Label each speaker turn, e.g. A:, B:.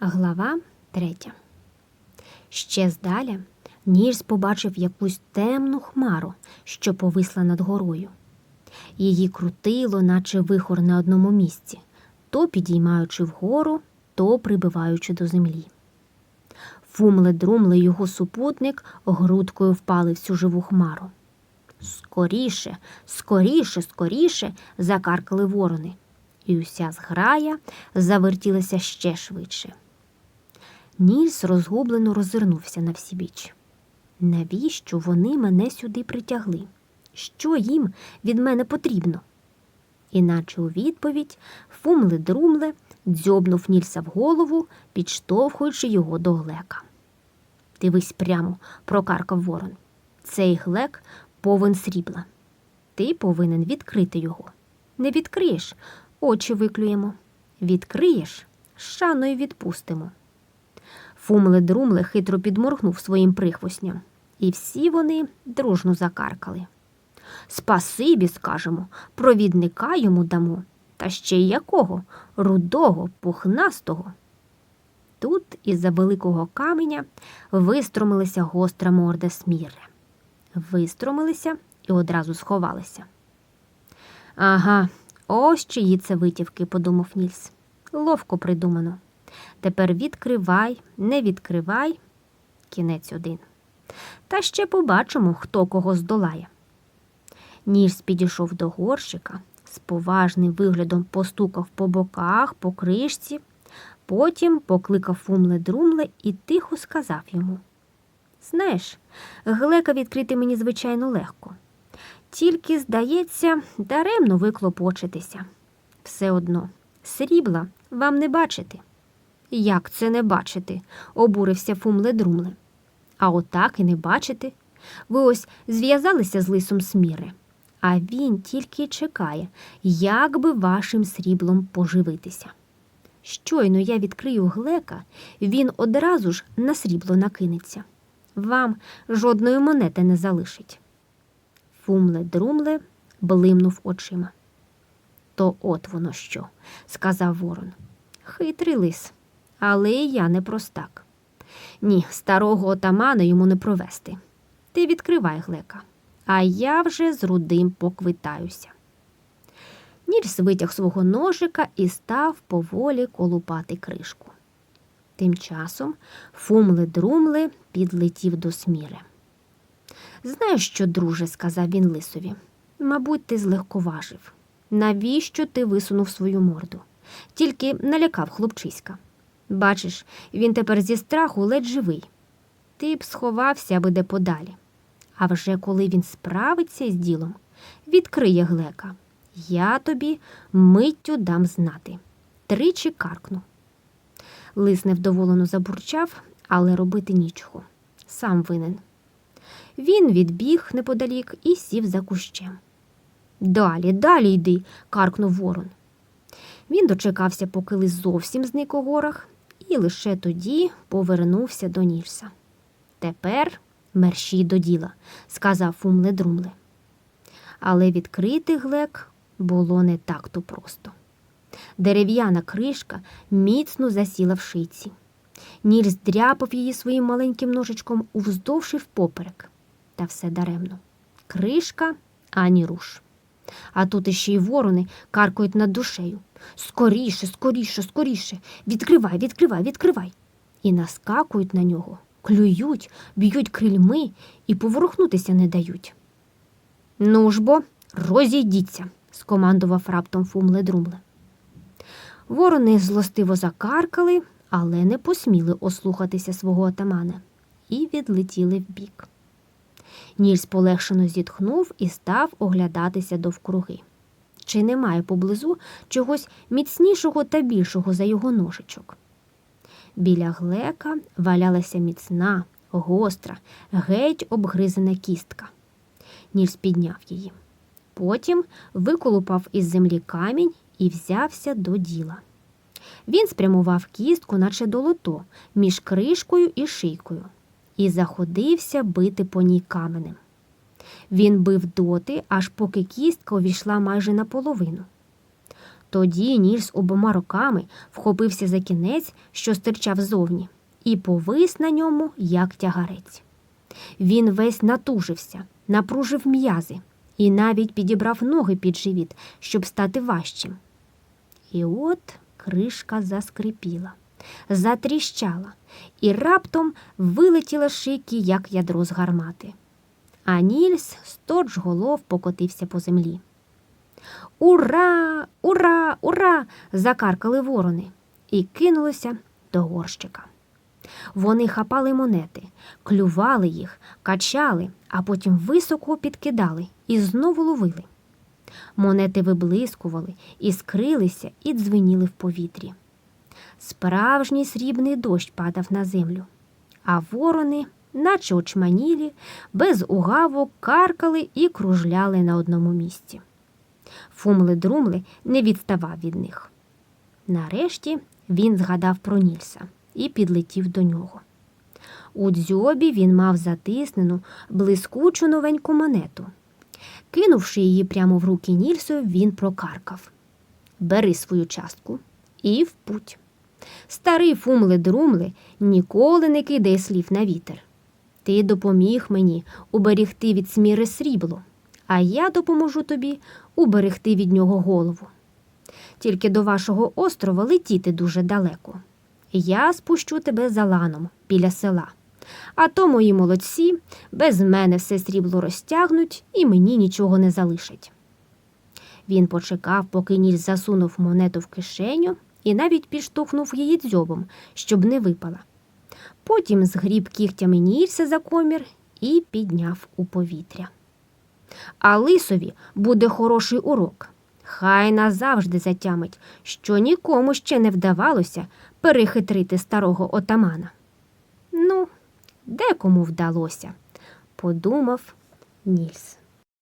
A: Глава третя. Ще здаля Нільс побачив якусь темну хмару, що повисла над горою. Її крутило, наче вихор на одному місці, то підіймаючи вгору, то прибиваючи до землі. Фумле-друмле його супутник грудкою впали в цю живу хмару. Скоріше, скоріше, скоріше закаркали ворони, і уся зграя завертілася ще швидше. Нільс розгублено роззирнувся на всі біч. Навіщо вони мене сюди притягли? Що їм від мене потрібно? Іначе у відповідь фумле-друмле дзьобнув Нільса в голову, підштовхуючи його до глека. Дивись прямо, прокаркав ворон. Цей глек повен срібла. Ти повинен відкрити його. Не відкриєш, очі виклюємо. Відкриєш, шаною відпустимо. Фумле-друмле хитро підморгнув своїм прихвосням, і всі вони дружно закаркали. Спасибі, скажемо, провідника йому дамо, та ще й якого рудого, пухнастого. Тут із-за великого каменя вистромилася гостра морда сміри. Вистромилися і одразу сховалися. Ага, ось чиї це витівки, подумав Нільс. Ловко придумано. Тепер відкривай, не відкривай. Кінець один. Та ще побачимо, хто кого здолає. Ніж підійшов до горщика, з поважним виглядом постукав по боках, по кришці, потім покликав фумле-друмле і тихо сказав йому: Знаєш, глека відкрити мені звичайно легко. Тільки, здається, даремно ви клопочетеся. Все одно, срібла вам не бачити. Як це не бачити? обурився фумле-друмле. А отак і не бачити. Ви ось зв'язалися з лисом сміри, а він тільки чекає, як би вашим сріблом поживитися. Щойно я відкрию глека, він одразу ж на срібло накинеться. Вам жодної монети не залишить. Фумле-друмле блимнув очима. То от воно що, сказав ворон. Хитрий лис, але я не простак. Ні, старого отамана йому не провести. Ти відкривай глека, а я вже з рудим поквитаюся. Нільс витяг свого ножика і став поволі колупати кришку. Тим часом фумле-друмле підлетів до сміри. Знаєш що, друже, сказав він лисові, мабуть, ти злегковажив. Навіщо ти висунув свою морду? Тільки налякав хлопчиська. Бачиш, він тепер зі страху ледь живий. Ти б сховався аби де подалі. А вже коли він справиться з ділом, відкриє глека. Я тобі миттю дам знати. Тричі каркну. Лис невдоволено забурчав, але робити нічого. Сам винен. Він відбіг неподалік і сів за кущем. Далі, далі йди, каркнув ворон. Він дочекався, поки лис зовсім зник у горах, і лише тоді повернувся до Нільса. Тепер мерщій до діла, сказав фумле-друмле. Але відкрити глек було не так то просто. Дерев'яна кришка міцно засіла в шиці. Нільс дряпав її своїм маленьким ножичком уздовж і впоперек. Та все даремно. Кришка ані руш. А тут іще й ворони каркають над душею. Скоріше, скоріше, скоріше. Відкривай, відкривай, відкривай. І наскакують на нього, клюють, б'ють крильми і поворухнутися не дають. Ну ж бо, розійдіться, скомандував раптом фумле-друмле. Ворони злостиво закаркали, але не посміли ослухатися свого отамана і відлетіли вбік. Нільс полегшено зітхнув і став оглядатися довкруги. Чи немає поблизу чогось міцнішого та більшого за його ножичок? Біля глека валялася міцна, гостра, геть обгризана кістка. Нільс підняв її. Потім виколупав із землі камінь і взявся до діла. Він спрямував кістку, наче долото, між кришкою і шийкою, і заходився бити по ній каменем. Він бив доти, аж поки кістка увійшла майже наполовину. Тоді Нільс обома руками вхопився за кінець, що стирчав зовні, і повис на ньому, як тягарець. Він весь натужився, напружив м'язи і навіть підібрав ноги під живіт, щоб стати важчим. І от кришка заскрипіла, затріщала і раптом вилетіла з шийки, як ядро з гармати. А Нільс сточ голов покотився по землі. Ура! Ура! Ура! закаркали ворони і кинулися до горщика. Вони хапали монети, клювали їх, качали, а потім високо підкидали і знову ловили. Монети виблискували, іскрилися і дзвеніли в повітрі. Справжній срібний дощ падав на землю, а ворони, наче очманілі, без угавок каркали і кружляли на одному місці. Фумли-друмли не відставав від них. Нарешті він згадав про Нільса і підлетів до нього. У дзьобі він мав затиснену, блискучу новеньку монету. Кинувши її прямо в руки Нільсу, він прокаркав Бери свою частку і в путь. Старий фумли-друмли ніколи не кидає слів на вітер. Ти допоміг мені уберегти від сміри срібло, а я допоможу тобі уберегти від нього голову. Тільки до вашого острова летіти дуже далеко. Я спущу тебе за ланом біля села. А то мої молодці без мене все срібло розтягнуть і мені нічого не залишать. Він почекав, поки Ніль засунув монету в кишеню і навіть підштовхнув її дзьобом, щоб не випала. Потім згріб кігтями Нільса за комір і підняв у повітря. А лисові буде хороший урок. Хай назавжди затямить, що нікому ще не вдавалося перехитрити старого отамана. Ну, декому вдалося, подумав Нільс.